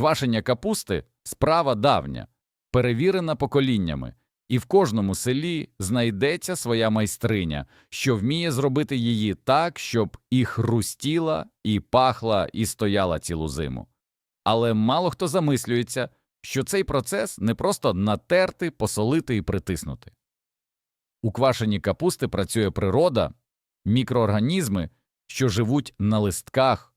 Квашення капусти справа давня, перевірена поколіннями, і в кожному селі знайдеться своя майстриня, що вміє зробити її так, щоб і хрустіла, і пахла, і стояла цілу зиму. Але мало хто замислюється, що цей процес не просто натерти, посолити і притиснути. У квашенні капусти працює природа, мікроорганізми, що живуть на листках,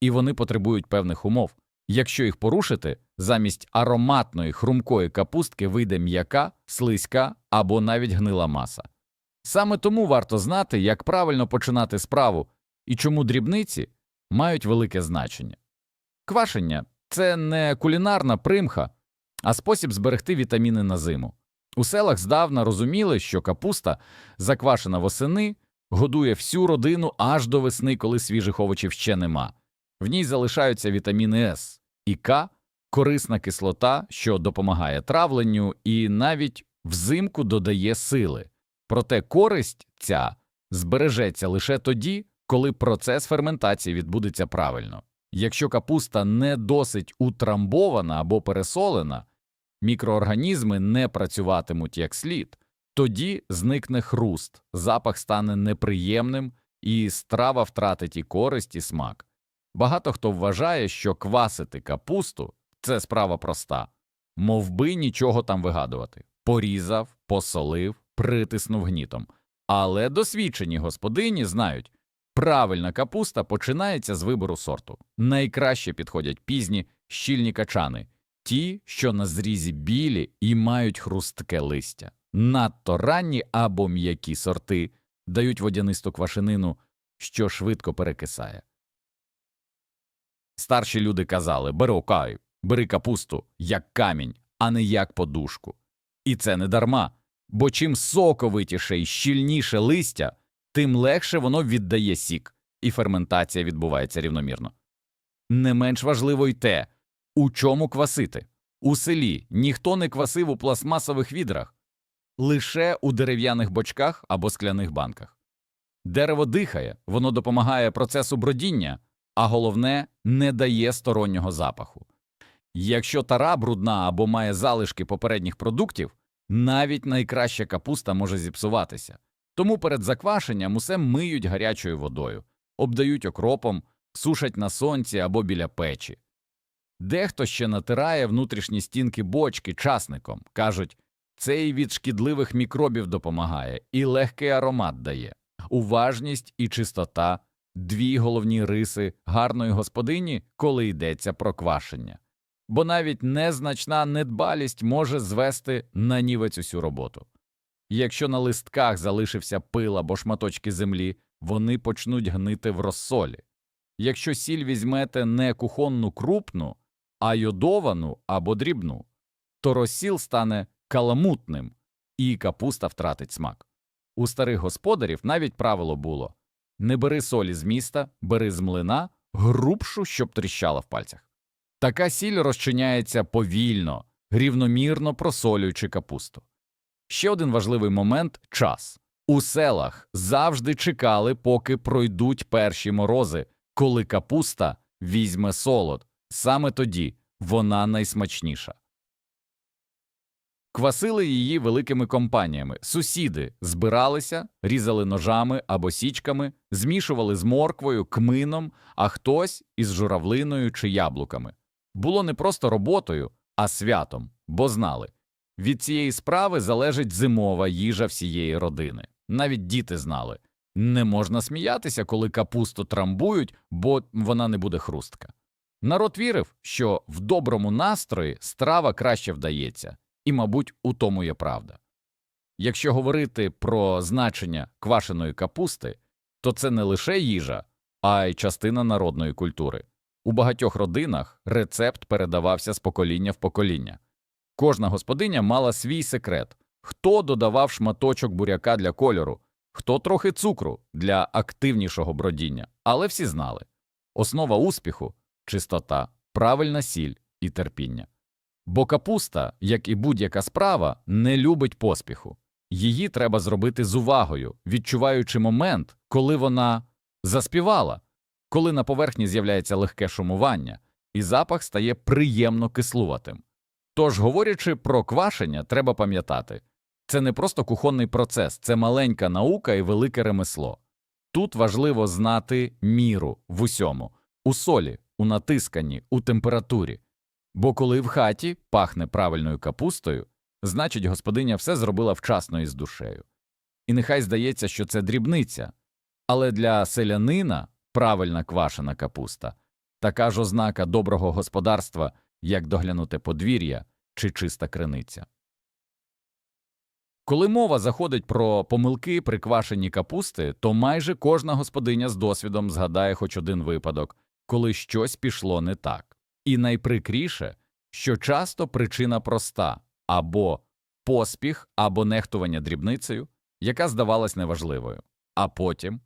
і вони потребують певних умов. Якщо їх порушити, замість ароматної хрумкої капустки вийде м'яка, слизька або навіть гнила маса. Саме тому варто знати, як правильно починати справу і чому дрібниці мають велике значення. Квашення це не кулінарна примха, а спосіб зберегти вітаміни на зиму. У селах здавна розуміли, що капуста, заквашена восени, годує всю родину аж до весни, коли свіжих овочів ще нема. В ній залишаються вітаміни С і К, корисна кислота, що допомагає травленню і навіть взимку додає сили. Проте користь ця збережеться лише тоді, коли процес ферментації відбудеться правильно. Якщо капуста не досить утрамбована або пересолена, мікроорганізми не працюватимуть як слід, тоді зникне хруст, запах стане неприємним і страва втратить і користь, і смак. Багато хто вважає, що квасити капусту це справа проста, мов би нічого там вигадувати. Порізав, посолив, притиснув гнітом. Але досвідчені господині знають, правильна капуста починається з вибору сорту. Найкраще підходять пізні щільні качани, ті, що на зрізі білі і мають хрустке листя. Надто ранні або м'які сорти дають водянисту квашенину, що швидко перекисає. Старші люди казали бери окай, бери капусту, як камінь, а не як подушку. І це не дарма, бо чим соковитіше і щільніше листя, тим легше воно віддає сік, і ферментація відбувається рівномірно. Не менш важливо й те, у чому квасити. У селі ніхто не квасив у пластмасових відрах, лише у дерев'яних бочках або скляних банках. Дерево дихає, воно допомагає процесу бродіння, а головне не дає стороннього запаху. Якщо тара брудна або має залишки попередніх продуктів, навіть найкраща капуста може зіпсуватися. Тому перед заквашенням усе миють гарячою водою, обдають окропом, сушать на сонці або біля печі. Дехто ще натирає внутрішні стінки бочки часником, кажуть, це і від шкідливих мікробів допомагає, і легкий аромат дає. Уважність і чистота дві головні риси гарної господині, коли йдеться про квашення. Бо навіть незначна недбалість може звести на нівець усю роботу. Якщо на листках залишився пил або шматочки землі, вони почнуть гнити в розсолі. Якщо сіль візьмете не кухонну крупну, а йодовану або дрібну, то розсіл стане каламутним, і капуста втратить смак. У старих господарів навіть правило було не бери солі з міста, бери з млина, грубшу, щоб тріщала в пальцях. Така сіль розчиняється повільно, рівномірно просолюючи капусту. Ще один важливий момент час. У селах завжди чекали, поки пройдуть перші морози, коли капуста візьме солод, саме тоді вона найсмачніша. Квасили її великими компаніями. Сусіди збиралися, різали ножами або січками, змішували з морквою, кмином, а хтось із журавлиною чи яблуками. Було не просто роботою, а святом, бо знали від цієї справи залежить зимова їжа всієї родини. Навіть діти знали не можна сміятися, коли капусту трамбують, бо вона не буде хрустка. Народ вірив, що в доброму настрої страва краще вдається, і, мабуть, у тому є правда. Якщо говорити про значення квашеної капусти, то це не лише їжа, а й частина народної культури. У багатьох родинах рецепт передавався з покоління в покоління. Кожна господиня мала свій секрет хто додавав шматочок буряка для кольору, хто трохи цукру для активнішого бродіння, але всі знали основа успіху чистота, правильна сіль і терпіння. Бо капуста, як і будь-яка справа, не любить поспіху. Її треба зробити з увагою, відчуваючи момент, коли вона заспівала, коли на поверхні з'являється легке шумування, і запах стає приємно кислуватим. Тож, говорячи про квашення, треба пам'ятати це не просто кухонний процес, це маленька наука і велике ремесло. Тут важливо знати міру в усьому у солі, у натисканні, у температурі. Бо коли в хаті пахне правильною капустою, значить господиня все зробила вчасно і з душею. І нехай здається, що це дрібниця, але для селянина правильна квашена капуста така ж ознака доброго господарства, як доглянуте подвір'я чи чиста криниця. Коли мова заходить про помилки при квашенні капусти, то майже кожна господиня з досвідом згадає хоч один випадок, коли щось пішло не так. І найприкріше, що часто причина проста або поспіх, або нехтування дрібницею, яка здавалась неважливою, а потім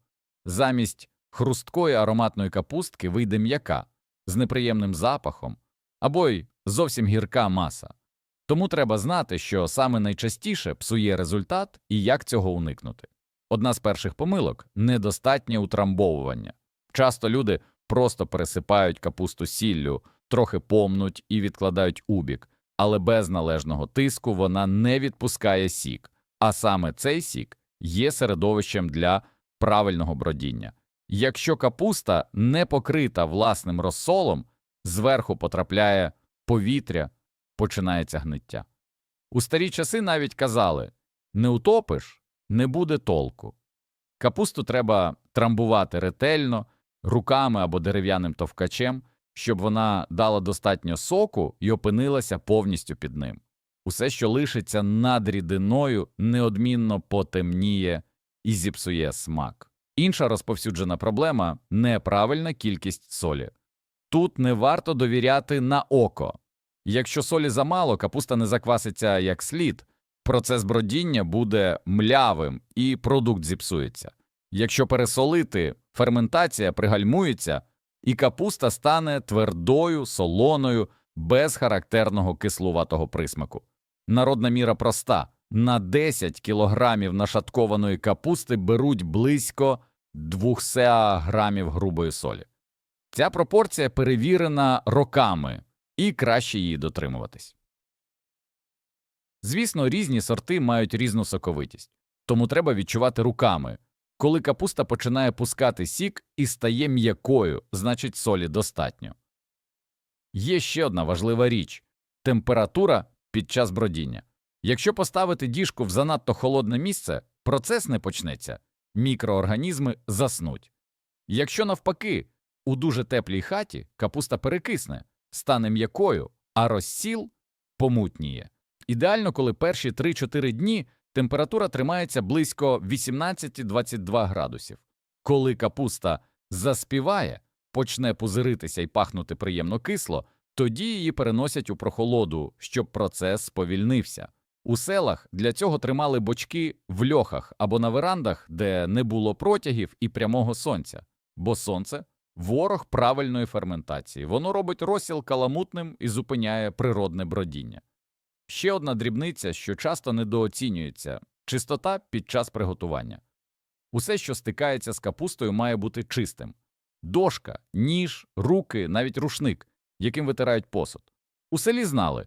замість хрусткої ароматної капустки вийде м'яка з неприємним запахом або й зовсім гірка маса. Тому треба знати, що саме найчастіше псує результат і як цього уникнути. Одна з перших помилок недостатнє утрамбовування. Часто люди просто пересипають капусту сіллю, трохи помнуть і відкладають убік, але без належного тиску вона не відпускає сік, а саме цей сік є середовищем для правильного бродіння. Якщо капуста не покрита власним розсолом, зверху потрапляє повітря, починається гниття. У старі часи навіть казали не утопиш, не буде толку. Капусту треба трамбувати ретельно, руками або дерев'яним товкачем, щоб вона дала достатньо соку і опинилася повністю під ним. Усе, що лишиться над рідиною, неодмінно потемніє і зіпсує смак. Інша розповсюджена проблема неправильна кількість солі. Тут не варто довіряти на око. Якщо солі замало, капуста не закваситься як слід, процес бродіння буде млявим і продукт зіпсується. Якщо пересолити, ферментація пригальмується, і капуста стане твердою, солоною, без характерного кислуватого присмаку. Народна міра проста на 10 кілограмів нашаткованої капусти беруть близько 200 грамів грубої солі. Ця пропорція перевірена роками і краще її дотримуватись. Звісно, різні сорти мають різну соковитість, тому треба відчувати руками. Коли капуста починає пускати сік і стає м'якою, значить солі достатньо. Є ще одна важлива річ температура під час бродіння. Якщо поставити діжку в занадто холодне місце, процес не почнеться, мікроорганізми заснуть. Якщо навпаки, у дуже теплій хаті капуста перекисне, стане м'якою, а розсіл помутніє. Ідеально, коли перші 3-4 дні температура тримається близько 18-22 градусів. Коли капуста заспіває, почне пузиритися і пахнути приємно кисло, тоді її переносять у прохолоду, щоб процес сповільнився. У селах для цього тримали бочки в льохах або на верандах, де не було протягів і прямого сонця, бо сонце ворог правильної ферментації. Воно робить розсіл каламутним і зупиняє природне бродіння. Ще одна дрібниця, що часто недооцінюється чистота під час приготування. Усе, що стикається з капустою, має бути чистим дошка, ніж, руки, навіть рушник, яким витирають посуд. У селі знали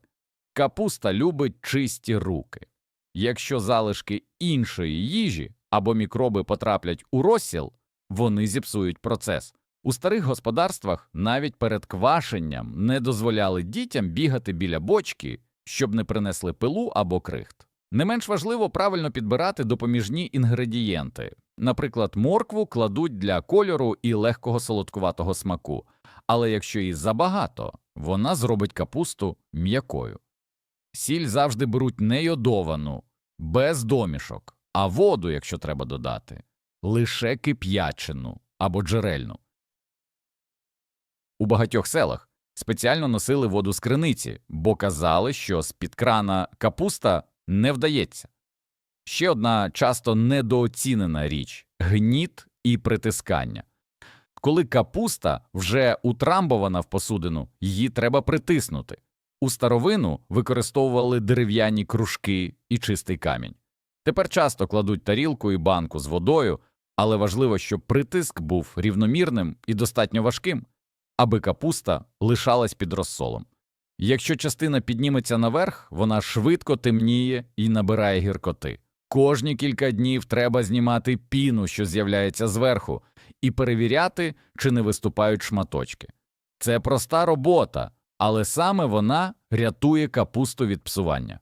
капуста любить чисті руки. Якщо залишки іншої їжі або мікроби потраплять у розсіл, вони зіпсують процес. У старих господарствах навіть перед квашенням не дозволяли дітям бігати біля бочки, щоб не принесли пилу або крихт. Не менш важливо правильно підбирати допоміжні інгредієнти. Наприклад, моркву кладуть для кольору і легкого солодкуватого смаку, але якщо її забагато, вона зробить капусту м'якою. Сіль завжди беруть не йодовану, без домішок, а воду, якщо треба додати, лише кип'ячену або джерельну. У багатьох селах спеціально носили воду з криниці, бо казали, що з-під крана капуста не вдається. Ще одна часто недооцінена річ гніт і притискання. Коли капуста вже утрамбована в посудину, її треба притиснути. У старовину використовували дерев'яні кружки і чистий камінь. Тепер часто кладуть тарілку і банку з водою, але важливо, щоб притиск був рівномірним і достатньо важким. Аби капуста лишалась під розсолом. Якщо частина підніметься наверх, вона швидко темніє і набирає гіркоти. Кожні кілька днів треба знімати піну, що з'являється зверху, і перевіряти, чи не виступають шматочки. Це проста робота, але саме вона рятує капусту від псування.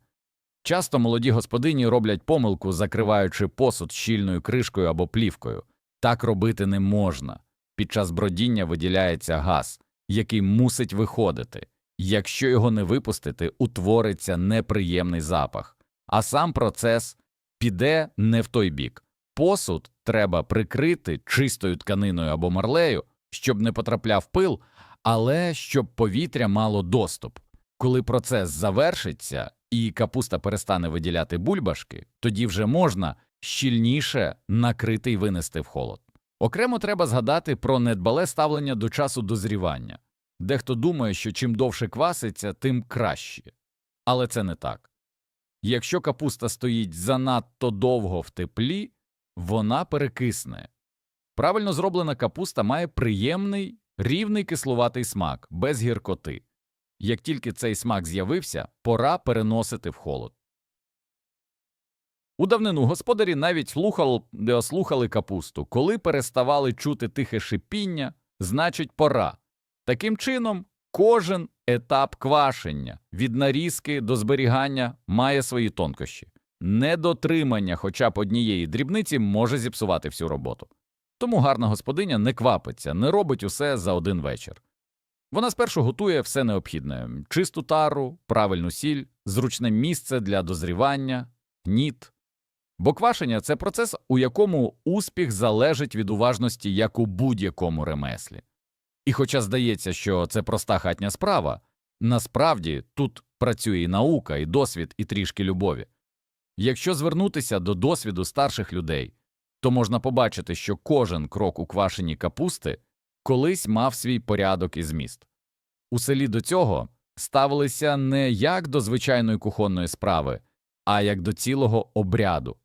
Часто молоді господині роблять помилку, закриваючи посуд щільною кришкою або плівкою. Так робити не можна. Під час бродіння виділяється газ, який мусить виходити. Якщо його не випустити, утвориться неприємний запах, а сам процес піде не в той бік. Посуд треба прикрити чистою тканиною або марлею, щоб не потрапляв пил, але щоб повітря мало доступ. Коли процес завершиться і капуста перестане виділяти бульбашки, тоді вже можна щільніше накрити і винести в холод. Окремо треба згадати про недбале ставлення до часу дозрівання. Дехто думає, що чим довше кваситься, тим краще. Але це не так. Якщо капуста стоїть занадто довго в теплі, вона перекисне. Правильно зроблена капуста має приємний, рівний кислуватий смак, без гіркоти. Як тільки цей смак з'явився, пора переносити в холод. У давнину господарі навіть слухали, слухали капусту. Коли переставали чути тихе шипіння, значить пора. Таким чином, кожен етап квашення від нарізки до зберігання має свої тонкощі. Недотримання хоча б однієї дрібниці може зіпсувати всю роботу. Тому гарна господиня не квапиться, не робить усе за один вечір. Вона спершу готує все необхідне чисту тару, правильну сіль, зручне місце для дозрівання, ніт. Бо квашення це процес, у якому успіх залежить від уважності, як у будь-якому ремеслі. І хоча здається, що це проста хатня справа, насправді тут працює і наука, і досвід, і трішки любові. Якщо звернутися до досвіду старших людей, то можна побачити, що кожен крок у квашенні капусти колись мав свій порядок і зміст. У селі до цього ставилися не як до звичайної кухонної справи, а як до цілого обряду.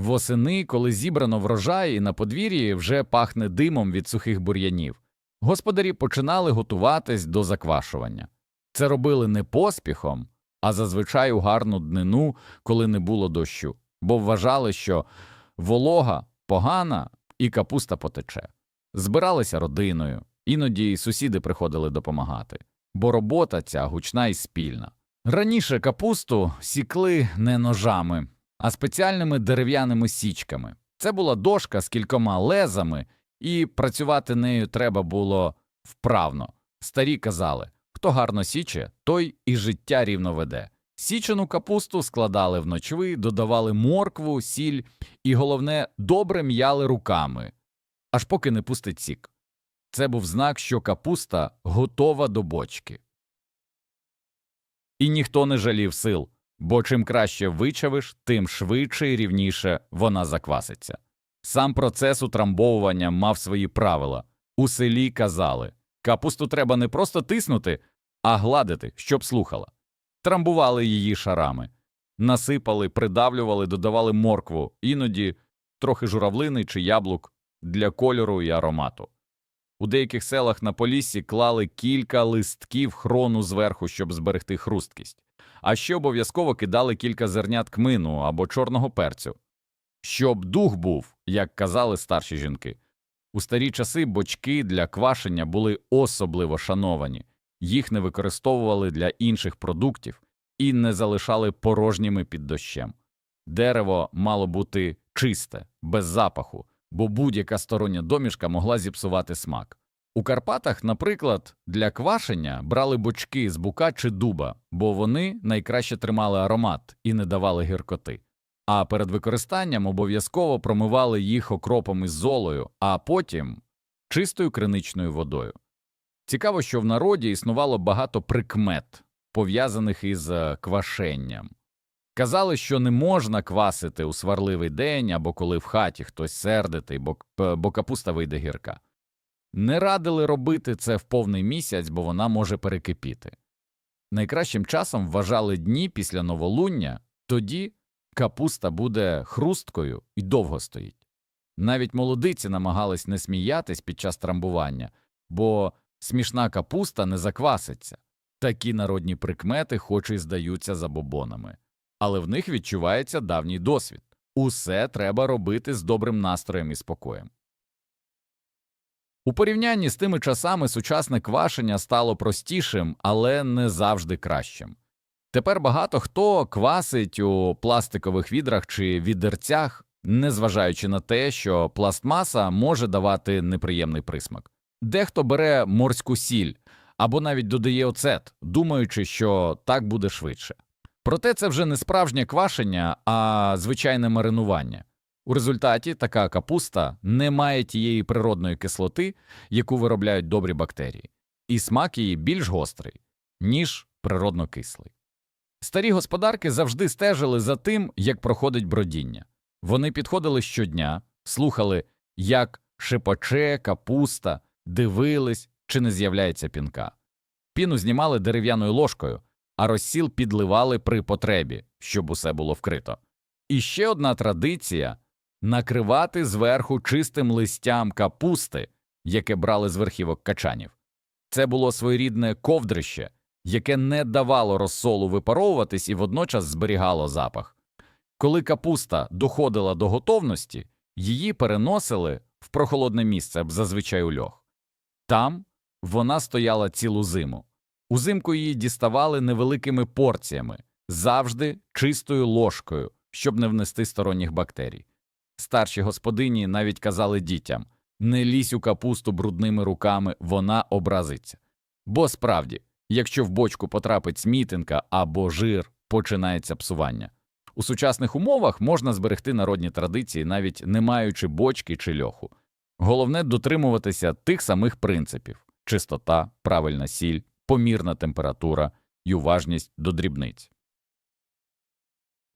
Восени, коли зібрано врожай і на подвір'ї вже пахне димом від сухих бур'янів, господарі починали готуватись до заквашування. Це робили не поспіхом, а зазвичай у гарну днину, коли не було дощу, бо вважали, що волога погана і капуста потече. Збиралися родиною, іноді й сусіди приходили допомагати, бо робота ця гучна і спільна. Раніше капусту сікли не ножами, а спеціальними дерев'яними січками. Це була дошка з кількома лезами, і працювати нею треба було вправно. Старі казали хто гарно січе, той і життя рівно веде. Січену капусту складали в ночви, додавали моркву, сіль і, головне, добре м'яли руками, аж поки не пустить сік. Це був знак, що капуста готова до бочки. І ніхто не жалів сил, бо чим краще вичавиш, тим швидше і рівніше вона закваситься. Сам процес утрамбовування мав свої правила. У селі казали капусту треба не просто тиснути, а гладити, щоб слухала. Трамбували її шарами, насипали, придавлювали, додавали моркву, іноді трохи журавлини чи яблук для кольору і аромату. У деяких селах на поліссі клали кілька листків хрону зверху, щоб зберегти хрусткість, а ще обов'язково кидали кілька зернят кмину або чорного перцю. Щоб дух був, як казали старші жінки. У старі часи бочки для квашення були особливо шановані, їх не використовували для інших продуктів і не залишали порожніми під дощем. Дерево мало бути чисте, без запаху, бо будь-яка стороння домішка могла зіпсувати смак. У Карпатах, наприклад, для квашення брали бочки з бука чи дуба, бо вони найкраще тримали аромат і не давали гіркоти. А перед використанням обов'язково промивали їх окропом із золою, а потім чистою криничною водою. Цікаво, що в народі існувало багато прикмет, пов'язаних із е, квашенням. Казали, що не можна квасити у сварливий день або коли в хаті хтось сердитий, бо, бо капуста вийде гірка. Не радили робити це в повний місяць, бо вона може перекипіти. Найкращим часом вважали дні після новолуння, тоді капуста буде хрусткою і довго стоїть. Навіть молодиці намагались не сміятись під час трамбування, бо смішна капуста не закваситься. Такі народні прикмети хоч і здаються забобонами, але в них відчувається давній досвід. Усе треба робити з добрим настроєм і спокоєм. У порівнянні з тими часами сучасне квашення стало простішим, але не завжди кращим. Тепер багато хто квасить у пластикових відрах чи відерцях, незважаючи на те, що пластмаса може давати неприємний присмак. Дехто бере морську сіль або навіть додає оцет, думаючи, що так буде швидше. Проте це вже не справжнє квашення, а звичайне маринування. У результаті така капуста не має тієї природної кислоти, яку виробляють добрі бактерії, і смак її більш гострий, ніж природно кислий. Старі господарки завжди стежили за тим, як проходить бродіння. Вони підходили щодня, слухали, як шепоче капуста, дивились, чи не з'являється пінка. Піну знімали дерев'яною ложкою, а розсіл підливали при потребі, щоб усе було вкрито. І ще одна традиція накривати зверху чистим листям капусти, яке брали з верхівок качанів. Це було своєрідне ковдрище, яке не давало розсолу випаровуватись і водночас зберігало запах. Коли капуста доходила до готовності, її переносили в прохолодне місце, зазвичай у льох. Там вона стояла цілу зиму. Узимку її діставали невеликими порціями, завжди чистою ложкою, щоб не внести сторонніх бактерій. Старші господині навіть казали дітям не лізь у капусту брудними руками, вона образиться. Бо справді, якщо в бочку потрапить смітинка або жир, починається псування. У сучасних умовах можна зберегти народні традиції, навіть не маючи бочки чи льоху. Головне дотримуватися тих самих принципів чистота, правильна сіль, помірна температура і уважність до дрібниць.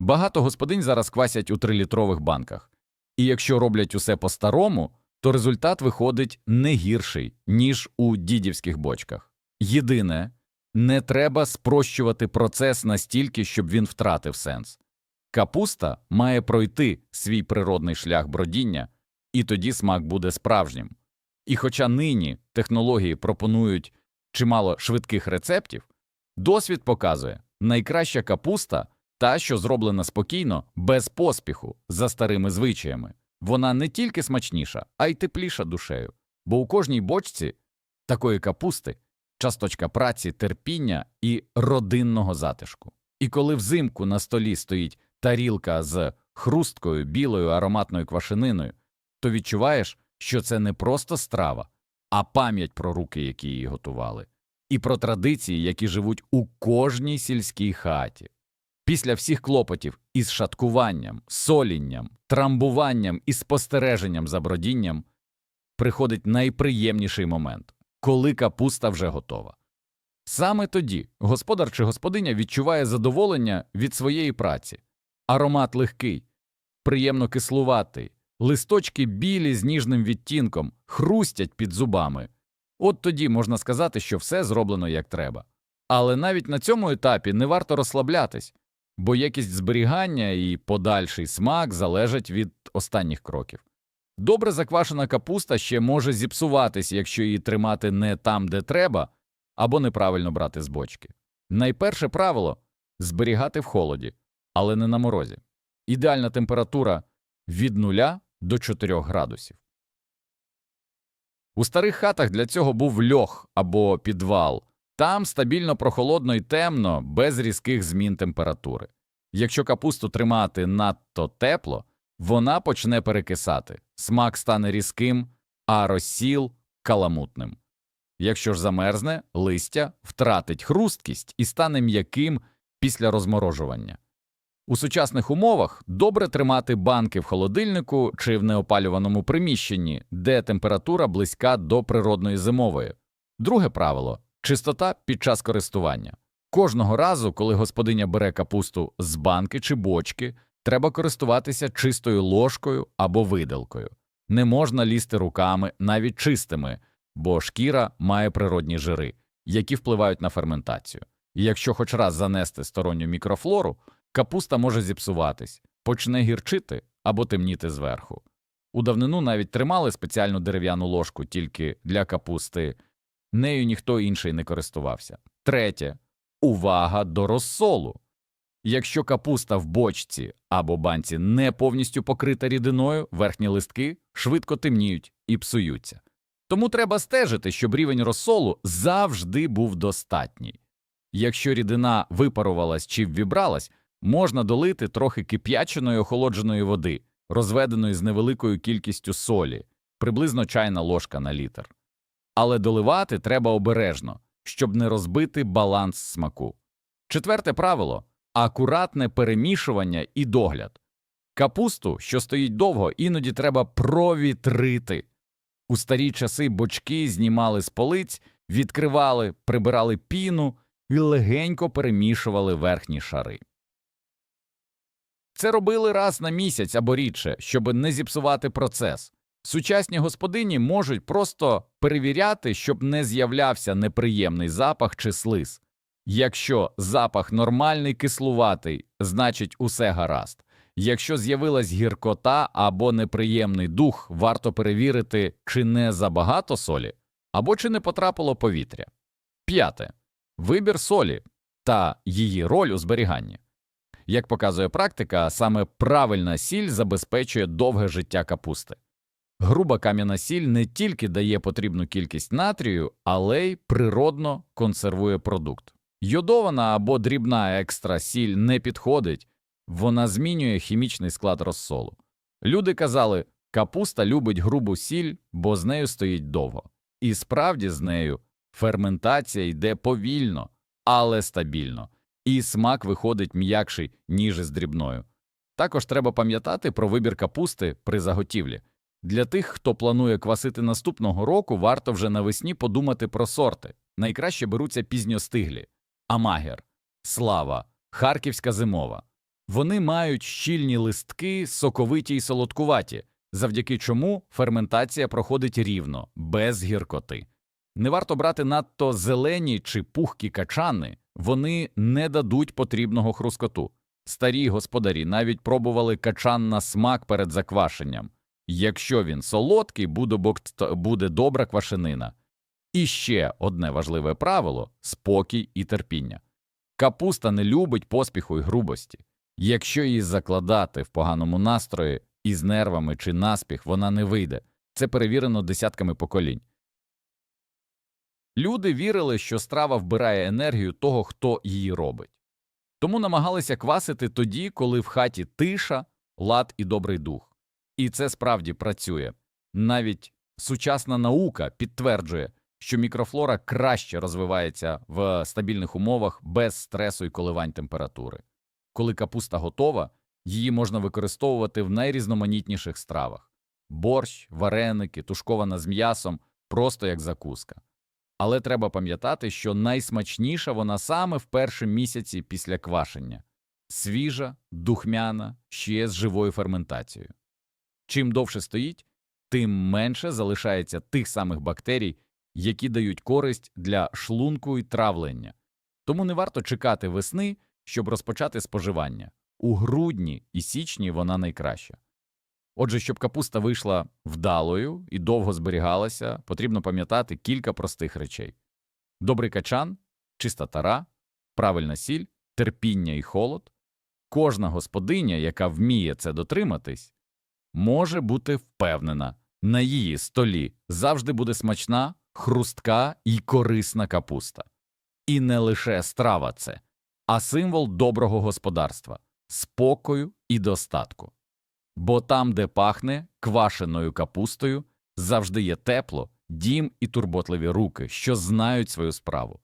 Багато господинь зараз квасять у трилітрових банках, і якщо роблять усе по-старому, то результат виходить не гірший, ніж у дідівських бочках. Єдине, не треба спрощувати процес настільки, щоб він втратив сенс. Капуста має пройти свій природний шлях бродіння, і тоді смак буде справжнім. І хоча нині технології пропонують чимало швидких рецептів, досвід показує найкраща капуста та, що зроблена спокійно, без поспіху, за старими звичаями. Вона не тільки смачніша, а й тепліша душею, бо у кожній бочці такої капусти часточка праці, терпіння і родинного затишку. І коли взимку на столі стоїть тарілка з хрусткою, білою ароматною квашениною, то відчуваєш, що це не просто страва, а пам'ять про руки, які її готували, і про традиції, які живуть у кожній сільській хаті. Після всіх клопотів із шаткуванням, солінням, трамбуванням і спостереженням за бродінням приходить найприємніший момент, коли капуста вже готова. Саме тоді господар чи господиня відчуває задоволення від своєї праці, аромат легкий, приємно кислуватий, листочки білі з ніжним відтінком, хрустять під зубами. От тоді можна сказати, що все зроблено як треба. Але навіть на цьому етапі не варто розслаблятись, бо якість зберігання і подальший смак залежать від останніх кроків. Добре заквашена капуста ще може зіпсуватись, якщо її тримати не там, де треба, або неправильно брати з бочки. Найперше правило зберігати в холоді, але не на морозі. Ідеальна температура від 0 до 4 градусів. У старих хатах для цього був льох або підвал. Там стабільно прохолодно і темно, без різких змін температури. Якщо капусту тримати надто тепло, вона почне перекисати, смак стане різким, а розсіл каламутним. Якщо ж замерзне, листя втратить хрусткість і стане м'яким після розморожування. У сучасних умовах добре тримати банки в холодильнику чи в неопалюваному приміщенні, де температура близька до природної зимової. Друге правило чистота під час користування. Кожного разу, коли господиня бере капусту з банки чи бочки, треба користуватися чистою ложкою або виделкою. Не можна лізти руками, навіть чистими, бо шкіра має природні жири, які впливають на ферментацію. І якщо хоч раз занести сторонню мікрофлору, капуста може зіпсуватись, почне гірчити або темніти зверху. У давнину навіть тримали спеціальну дерев'яну ложку тільки для капусти нею ніхто інший не користувався. Третє увага до розсолу. Якщо капуста в бочці або банці не повністю покрита рідиною, верхні листки швидко темніють і псуються. Тому треба стежити, щоб рівень розсолу завжди був достатній. Якщо рідина випарувалась чи ввібралась, можна долити трохи кип'яченої охолодженої води, розведеної з невеликою кількістю солі, приблизно чайна ложка на літр. Але доливати треба обережно, щоб не розбити баланс смаку. Четверте правило акуратне перемішування і догляд. Капусту, що стоїть довго, іноді треба провітрити. У старі часи бочки знімали з полиць, відкривали, прибирали піну і легенько перемішували верхні шари. Це робили раз на місяць або рідше, щоб не зіпсувати процес. Сучасні господині можуть просто перевіряти, щоб не з'являвся неприємний запах чи слиз. Якщо запах нормальний кислуватий, значить усе гаразд. Якщо з'явилась гіркота або неприємний дух, варто перевірити, чи не забагато солі, або чи не потрапило повітря. П'яте. Вибір солі та її роль у зберіганні. Як показує практика, саме правильна сіль забезпечує довге життя капусти. Груба кам'яна сіль не тільки дає потрібну кількість натрію, але й природно консервує продукт. Йодована або дрібна екстра сіль не підходить, вона змінює хімічний склад розсолу. Люди казали, капуста любить грубу сіль, бо з нею стоїть довго. І справді з нею ферментація йде повільно, але стабільно, і смак виходить м'якший, ніж із дрібною. Також треба пам'ятати про вибір капусти при заготівлі. Для тих, хто планує квасити наступного року, варто вже навесні подумати про сорти. Найкраще беруться пізньостиглі Амагер, Слава, Харківська зимова. Вони мають щільні листки, соковиті й солодкуваті, завдяки чому ферментація проходить рівно, без гіркоти. Не варто брати надто зелені чи пухкі качани, вони не дадуть потрібного хрускоту. Старі господарі навіть пробували качан на смак перед заквашенням. Якщо він солодкий, буде, добра квашенина. І ще одне важливе правило спокій і терпіння. Капуста не любить поспіху і грубості. Якщо її закладати в поганому настрої із нервами чи наспіх, вона не вийде. Це перевірено десятками поколінь. Люди вірили, що страва вбирає енергію того, хто її робить. Тому намагалися квасити тоді, коли в хаті тиша, лад і добрий дух. І це справді працює. Навіть сучасна наука підтверджує, що мікрофлора краще розвивається в стабільних умовах без стресу і коливань температури. Коли капуста готова, її можна використовувати в найрізноманітніших стравах борщ, вареники, тушкована з м'ясом, просто як закуска. Але треба пам'ятати, що найсмачніша вона саме в перші місяці після квашення свіжа, духмяна, ще з живою ферментацією. Чим довше стоїть, тим менше залишається тих самих бактерій, які дають користь для шлунку і травлення. Тому не варто чекати весни, щоб розпочати споживання. У грудні і січні вона найкраща. Отже, щоб капуста вийшла вдалою і довго зберігалася, потрібно пам'ятати кілька простих речей: добрий качан, чиста тара, правильна сіль, терпіння і холод. Кожна господиня, яка вміє це дотриматись, може бути впевнена, на її столі завжди буде смачна, хрустка і корисна капуста. І не лише страва це, а символ доброго господарства, спокою і достатку. Бо там, де пахне квашеною капустою, завжди є тепло, дім і турботливі руки, що знають свою справу.